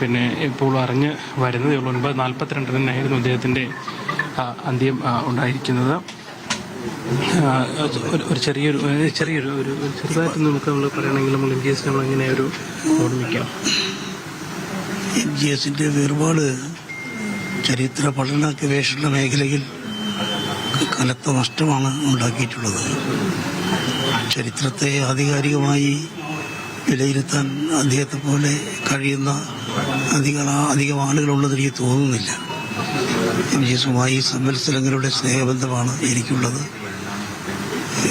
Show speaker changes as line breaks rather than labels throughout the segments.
പിന്നെ ഇപ്പോൾ അറിഞ്ഞ് വരുന്നതേ ഉള്ളൂ. ഒൻപത് നാൽപ്പത്തിരണ്ട് തന്നെയായിരുന്നു അദ്ദേഹത്തിന്റെ അന്ത്യം ഉണ്ടായിരിക്കുന്നത്. ഒരു- ചെറിയൊരു ചെറിയൊരു ഒരു ചെറുതായിട്ട് നമുക്ക് നമ്മൾ പറയണമെങ്കിൽ നമ്മൾ എം ജി എസ് നമ്മൾ ഇങ്ങനെ ഒരു ഓർമ്മിക്കാം.
എം ജി എസിന്റെ വേർപാട് ചരിത്ര പഠന ഗവേഷണ മേഖലയിൽ കനത്ത നഷ്ടമാണ് ഉണ്ടാക്കിയിട്ടുള്ളത്. ചരിത്രത്തെ ആധികാരികമായി വിലയിരുത്താൻ അദ്ദേഹത്തെ പോലെ കഴിയുന്ന അധികം അധികം ആളുകളുള്ളത് എനിക്ക് തോന്നുന്നില്ല. എം ജി സുമായി സംവത്സരങ്ങളുടെ സ്നേഹബന്ധമാണ് എനിക്കുള്ളത്.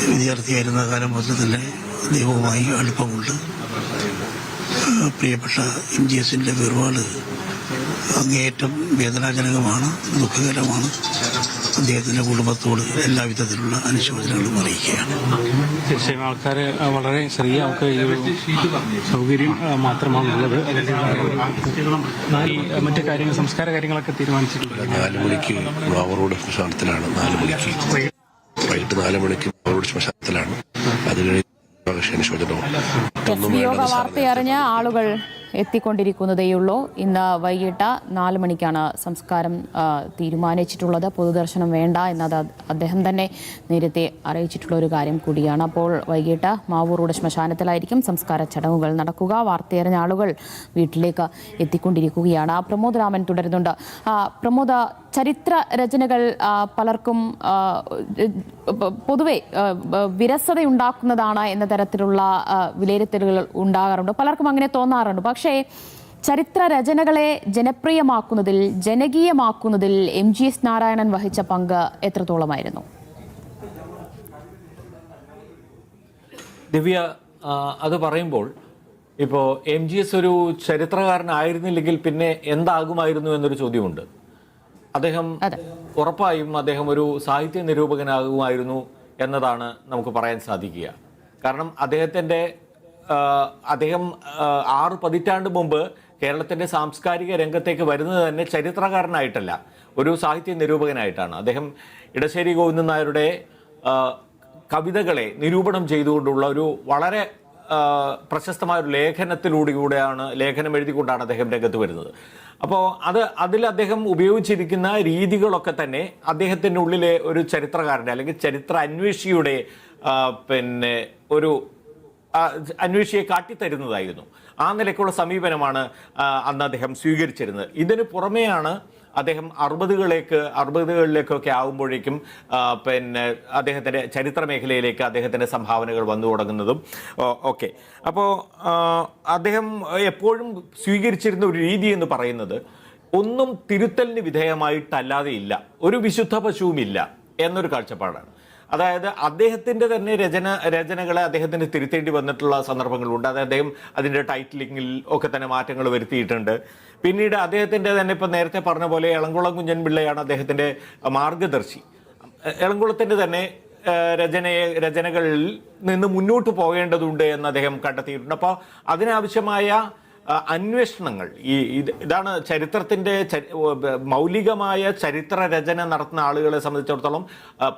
വിദ്യാർത്ഥിയായിരുന്ന കാലം മുതൽ തന്നെ അദ്ദേഹവുമായി അടുപ്പമുണ്ട്. പ്രിയപ്പെട്ട എം ജി എസിന്റെ വേർപാട് അങ്ങേയറ്റം വേദനാജനകമാണ് ദുഃഖകരമാണ്. അദ്ദേഹത്തിന്റെ കുടുംബത്തോട് എല്ലാവിധത്തിലുള്ള അനുശോചനങ്ങളും അറിയിക്കുകയാണ്.
തീർച്ചയായും ആൾക്കാർ വളരെ ചെറിയ ആൾക്ക് ഈ ഒരു സൗകര്യം മാത്രമാണുള്ളത്. ഈ മറ്റു കാര്യങ്ങൾ സംസ്കാര കാര്യങ്ങളൊക്കെ തീരുമാനിച്ചിട്ടുണ്ട്.
നാല് മണിക്ക് ബ്ലാവറോഡ് ശ്മശാനത്തിലാണ് നാല് മണിക്ക് വൈകിട്ട് നാല് മണിക്ക് ബ്ലാവറോഡ് ശ്മശാനത്തിലാണ്. അത് കഴിഞ്ഞ് അനുശോചനവും
വാർത്തയറിഞ്ഞ ആളുകൾ എത്തിക്കൊണ്ടിരിക്കുന്നതേയുള്ളൂ. ഇന്ന് വൈകിട്ട് നാല് മണിക്കാണ് സംസ്കാരം തീരുമാനിച്ചിട്ടുള്ളത്. പൊതുദർശനം വേണ്ട എന്നത് അദ്ദേഹം തന്നെ നേരത്തെ അറിയിച്ചിട്ടുള്ള ഒരു കാര്യം കൂടിയാണ്. അപ്പോൾ വൈകിട്ട് മാവൂറുടെ ശ്മശാനത്തിലായിരിക്കും സംസ്കാര ചടങ്ങുകൾ നടക്കുക. വാർത്തയറിഞ്ഞ ആളുകൾ വീട്ടിലേക്ക് എത്തിക്കൊണ്ടിരിക്കുകയാണ്. പ്രമോദ് രാമൻ തുടരുന്നുണ്ട്. പ്രമോദ ചരിത്ര രചനകൾ പലർക്കും പൊതുവെ വിരസതയുണ്ടാക്കുന്നതാണ് എന്ന തരത്തിലുള്ള വിലയിരുത്തലുകൾ ഉണ്ടാകാറുണ്ട്. പലർക്കും അങ്ങനെ തോന്നാറുണ്ട്. പക്ഷേ ചരിത്ര രചനകളെ ജനപ്രിയമാക്കുന്നതിൽ ജനകീയമാക്കുന്നതിൽ എം ജി എസ് നാരായണൻ വഹിച്ച പങ്ക് എത്രത്തോളമായിരുന്നു?
ദിവ്യ അത് പറയുമ്പോൾ ഇപ്പോൾ എം ജി എസ് ഒരു ചരിത്രകാരനായിരുന്നില്ലെങ്കിൽ പിന്നെ എന്താകുമായിരുന്നു എന്നൊരു ചോദ്യമുണ്ട്. അദ്ദേഹം. ഉറപ്പായും അദ്ദേഹം ഒരു സാഹിത്യ നിരൂപകനാകുമായിരുന്നു എന്നതാണ് നമുക്ക് പറയാൻ സാധിക്കുക കാരണം അദ്ദേഹത്തിന്റെ അദ്ദേഹം ആറ് പതിറ്റാണ്ട് മുമ്പ് കേരളത്തിന്റെ സാംസ്കാരിക രംഗത്തേക്ക് വരുന്നത് തന്നെ ചരിത്രകാരനായിട്ടല്ല ഒരു സാഹിത്യ നിരൂപകനായിട്ടാണ് അദ്ദേഹം ഇടശ്ശേരി ഗോവിന്ദൻ നായരുടെ കവിതകളെ നിരൂപണം ചെയ്തുകൊണ്ടുള്ള ഒരു വളരെ പ്രശസ്തമായ ഒരു ലേഖനത്തിലൂടെ കൂടെയാണ് ലേഖനം എഴുതിക്കൊണ്ടാണ് അദ്ദേഹം രംഗത്ത് വരുന്നത്. അപ്പോൾ അത് അതിൽ അദ്ദേഹം ഉപയോഗിച്ചിരിക്കുന്ന രീതികളൊക്കെ തന്നെ അദ്ദേഹത്തിന്റെ ഉള്ളിലെ ഒരു ചരിത്രകാരന്റെ അല്ലെങ്കിൽ ചരിത്ര അന്വേഷിയുടെ പിന്നെ ഒരു അന്വേഷിയെ കാട്ടിത്തരുന്നതായിരുന്നു. ആ നിലയ്ക്കുള്ള സമീപനമാണ് അന്ന് അദ്ദേഹം സ്വീകരിച്ചിരുന്നത്. ഇതിന് പുറമെയാണ് അദ്ദേഹം അറുപതുകളിലേക്ക് അറുപതുകളിലേക്കൊക്കെ ആകുമ്പോഴേക്കും പിന്നെ അദ്ദേഹത്തിന്റെ ചരിത്ര മേഖലയിലേക്ക് അദ്ദേഹത്തിന്റെ സംഭാവനകൾ വന്നു തുടങ്ങുന്നതും ഓക്കെ അപ്പോൾ അദ്ദേഹം എപ്പോഴും സ്വീകരിച്ചിരുന്ന ഒരു രീതി എന്ന് പറയുന്നത് ഒന്നും തിരുത്തലിന് വിധേയമായിട്ടല്ലാതെ ഇല്ല. ഒരു വിശുദ്ധ പശുവുമില്ല എന്നൊരു കാഴ്ചപ്പാടാണ്. അതായത് അദ്ദേഹത്തിന്റെ തന്നെ രചന രചനകളെ അദ്ദേഹത്തിന് തിരുത്തേണ്ടി വന്നിട്ടുള്ള സന്ദർഭങ്ങളുണ്ട്. അത് അദ്ദേഹം അതിന്റെ ടൈറ്റിലിങ്ങിൽ ഒക്കെ തന്നെ മാറ്റങ്ങൾ വരുത്തിയിട്ടുണ്ട്. പിന്നീട് അദ്ദേഹത്തിന്റെ തന്നെ ഇപ്പം നേരത്തെ പറഞ്ഞ പോലെ ഇളങ്കുളം കുഞ്ഞൻ പിള്ളയാണ് അദ്ദേഹത്തിന്റെ മാർഗദർശി. എളംകുളത്തിന്റെ തന്നെ രചനയെ രചനകളിൽ നിന്ന് മുന്നോട്ട് പോകേണ്ടതുണ്ട് എന്ന് അദ്ദേഹം കണ്ടെത്തിയിട്ടുണ്ട്. അപ്പോൾ അതിനാവശ്യമായ അന്വേഷണങ്ങൾ. ഈ ഇതാണ് ചരിത്രത്തിന്റെ ചരി- മൗലികമായ ചരിത്ര രചന നടത്തുന്ന ആളുകളെ സംബന്ധിച്ചിടത്തോളം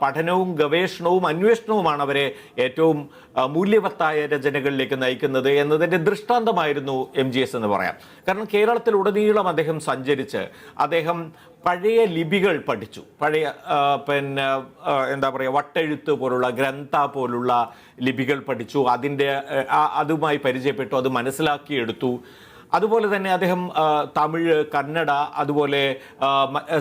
പഠനവും ഗവേഷണവും അന്വേഷണവുമാണ് അവരെ ഏറ്റവും മൂല്യവത്തായ രചനകളിലേക്ക് നയിക്കുന്നത് എന്നതിന്റെ ദൃഷ്ടാന്തമായിരുന്നു എം ജി എസ് എന്ന് പറയാം. കാരണം കേരളത്തിലുടനീളം അദ്ദേഹം സഞ്ചരിച്ച് അദ്ദേഹം പഴയ ലിപികൾ പഠിച്ചു. പഴയ പിന്നെ എന്താ പറയുക വട്ടെഴുത്ത് പോലുള്ള ഗ്രന്ഥ പോലുള്ള ലിപികൾ പഠിച്ചു. അതിന്റെ അതുമായി പരിചയപ്പെട്ടു അത് മനസ്സിലാക്കിയെടുത്തു. അതുപോലെ തന്നെ അദ്ദേഹം തമിഴ് കന്നഡ അതുപോലെ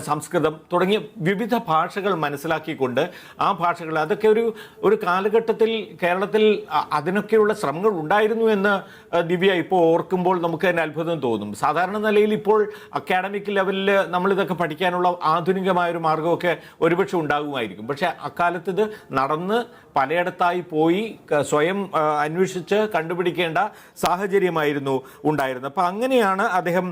സംസ്കൃതം തുടങ്ങിയ വിവിധ ഭാഷകൾ മനസ്സിലാക്കിക്കൊണ്ട് ആ ഭാഷകൾ അതൊക്കെ ഒരു ഒരു കാലഘട്ടത്തിൽ കേരളത്തിൽ അതിനൊക്കെയുള്ള ശ്രമങ്ങൾ ഉണ്ടായിരുന്നു എന്ന് ദിവ്യ ഇപ്പോൾ ഓർക്കുമ്പോൾ നമുക്ക് തന്നെ അത്ഭുതം തോന്നും. സാധാരണ നിലയിൽ ഇപ്പോൾ അക്കാഡമിക് ലെവലിൽ നമ്മളിതൊക്കെ പഠിക്കാനുള്ള ആധുനികമായൊരു മാർഗമൊക്കെ ഒരുപക്ഷെ ഉണ്ടാകുമായിരിക്കും. പക്ഷേ അക്കാലത്ത് ഇത് നടന്ന് പലയിടത്തായി പോയി സ്വയം അന്വേഷിച്ച് കണ്ടുപിടിക്കേണ്ട സാഹചര്യമായിരുന്നു ഉണ്ടായിരുന്നത്. അപ്പം അങ്ങനെയാണ് അദ്ദേഹം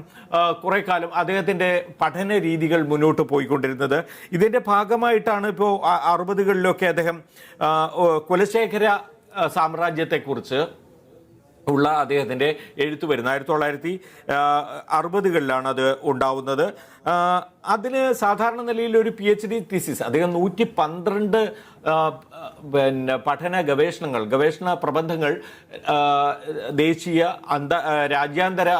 കുറേ കാലം അദ്ദേഹത്തിന്റെ പഠന രീതികൾ മുന്നോട്ട് പോയിക്കൊണ്ടിരുന്നത്. ഇതിന്റെ ഭാഗമായിട്ടാണ് ഇപ്പോൾ അറുപതുകളിലൊക്കെ അദ്ദേഹം കുലശേഖര സാമ്രാജ്യത്തെക്കുറിച്ച് ഉള്ള അദ്ദേഹത്തിന്റെ എഴുത്ത് വരുന്നത്. ആയിരത്തി തൊള്ളായിരത്തി അറുപതുകളിലാണ് അത് ഉണ്ടാവുന്നത്. അതിന് സാധാരണ നിലയിൽ ഒരു പി എച്ച് ഡി തീസിസ് അദ്ദേഹം നൂറ്റി പന്ത്രണ്ട് പിന്നെ പഠന ഗവേഷണങ്ങൾ ഗവേഷണ പ്രബന്ധങ്ങൾ ദേശീയ അന്ത രാജ്യാന്തര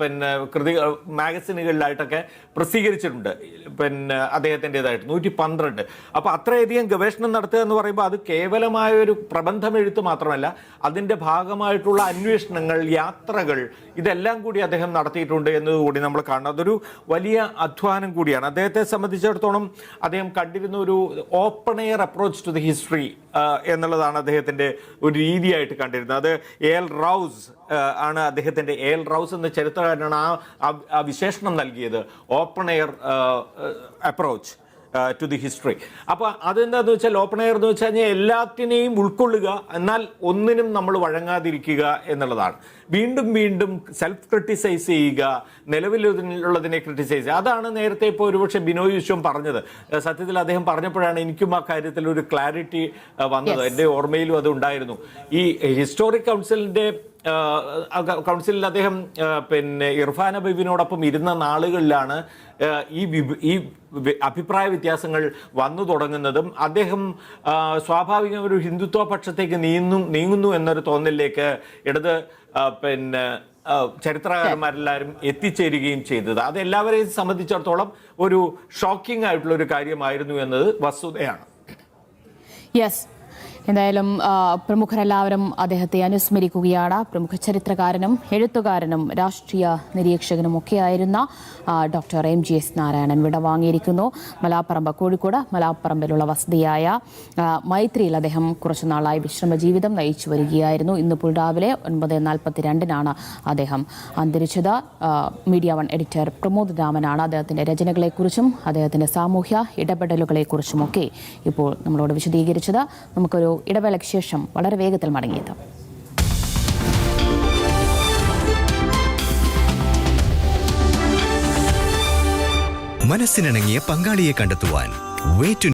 പിന്നെ കൃതി മാഗസിനുകളിലായിട്ടൊക്കെ പ്രസിദ്ധീകരിച്ചിട്ടുണ്ട്. പിന്നെ അദ്ദേഹത്തിന്റെതായിട്ട് നൂറ്റി പന്ത്രണ്ട് അപ്പോൾ അത്രയധികം ഗവേഷണം നടത്തുക എന്ന് പറയുമ്പോൾ അത് കേവലമായ ഒരു പ്രബന്ധം എഴുത്ത് മാത്രമല്ല അതിന്റെ ഭാഗമായിട്ടുള്ള അന്വേഷണങ്ങൾ യാത്രകൾ ഇതെല്ലാം കൂടി അദ്ദേഹം നടത്തിയിട്ടുണ്ട് എന്നതുകൂടി നമ്മൾ കാണണം. അതൊരു വലിയ അധ്വാനം കൂടിയാണ്. അദ്ദേഹത്തെ സംബന്ധിച്ചിടത്തോളം അദ്ദേഹം കണ്ടിരുന്ന ഒരു open air approach to the history എന്നുള്ളതാണ് അദ്ദേഹത്തിന്റെ ഒരു രീതിയായിട്ട് കണ്ടിരുന്നത്. അത് എൽ റൗസ് ആണ് അദ്ദേഹത്തിന്റെ എൽ റൗസ് എന്ന ചരിത്രകാരനാണ് ആ ആ- വിശേഷണം നൽകിയത്. Open air approach. To the history അപ്പോൾ അതെന്താന്ന് വെച്ചാൽ ഓപ്പൺ എയർ എന്ന് വെച്ചാൽ കഴിഞ്ഞാൽ എല്ലാത്തിനെയും ഉൾക്കൊള്ളുക എന്നാൽ ഒന്നിനും നമ്മൾ വഴങ്ങാതിരിക്കുക എന്നുള്ളതാണ്. വീണ്ടും വീണ്ടും സെൽഫ് ക്രിട്ടിസൈസ് ചെയ്യുക നിലവിലുള്ളതിനെ ക്രിട്ടിസൈസ് ചെയ്യുക. അതാണ് നേരത്തെ ഇപ്പോൾ ഒരുപക്ഷെ ബിനോയ് വിശ്വം പറഞ്ഞത്. സത്യത്തിൽ അദ്ദേഹം പറഞ്ഞപ്പോഴാണ് എനിക്കും ആ കാര്യത്തിൽ ഒരു ക്ലാരിറ്റി വന്നത്. എന്റെ ഓർമ്മയിലും അത് ഉണ്ടായിരുന്നു. ഈ ഹിസ്റ്റോറിക് കൗൺസിലിന്റെ കൗൺസിലിൽ അദ്ദേഹം പിന്നെ ഇർഫാൻ അബീബിനോടൊപ്പം ഇരുന്ന നാളുകളിലാണ് ഈ ഈ അഭിപ്രായ വ്യത്യാസങ്ങൾ വന്നു തുടങ്ങുന്നതും അദ്ദേഹം സ്വാഭാവികം ഒരു ഹിന്ദുത്വ പക്ഷത്തേക്ക് നീങ്ങുന്നു നീങ്ങുന്നു എന്നൊരു തോന്നലിലേക്ക് ഇടത് പിന്നെ ചരിത്രകാരന്മാരെല്ലാവരും എത്തിച്ചേരുകയും ചെയ്തത്. അത് എല്ലാവരെയും സംബന്ധിച്ചിടത്തോളം ഒരു ഷോക്കിംഗ് ആയിട്ടുള്ള ഒരു കാര്യമായിരുന്നു എന്നത് വസ്തുതയാണ്.
യെസ് എന്തായാലും പ്രമുഖരെല്ലാവരും അദ്ദേഹത്തെ അനുസ്മരിക്കുകയാണ്. പ്രമുഖ ചരിത്രകാരനും എഴുത്തുകാരനും രാഷ്ട്രീയ നിരീക്ഷകനും ഒക്കെയായിരുന്ന doctor M G S Narayanan വിടവാങ്ങിയിരിക്കുന്നു Malaparamba Kozhikode മലാപ്പറമ്പിലുള്ള വസതിയായ മൈത്രിയിൽ അദ്ദേഹം കുറച്ചുനാളായി വിശ്രമ ജീവിതം നയിച്ചു വരികയായിരുന്നു. ഇന്നിപ്പോൾ രാവിലെ ഒൻപത് നാൽപ്പത്തി രണ്ടിനാണ് അദ്ദേഹം അന്തരിച്ചത്. മീഡിയ വൺ എഡിറ്റർ പ്രമോദ് രാമനാണ് അദ്ദേഹത്തിന്റെ രചനകളെക്കുറിച്ചും അദ്ദേഹത്തിന്റെ സാമൂഹ്യ ഇടപെടലുകളെക്കുറിച്ചുമൊക്കെ ഇപ്പോൾ നമ്മളോട് വിശദീകരിച്ചത്. നമുക്കൊരു ഇടവേളയ്ക്ക് ശേഷം വളരെ വേഗത്തിൽ മടങ്ങിയത്
മനസ്സിനിണങ്ങിയ പങ്കാളിയെ കണ്ടെത്തുവാൻ വേ ടു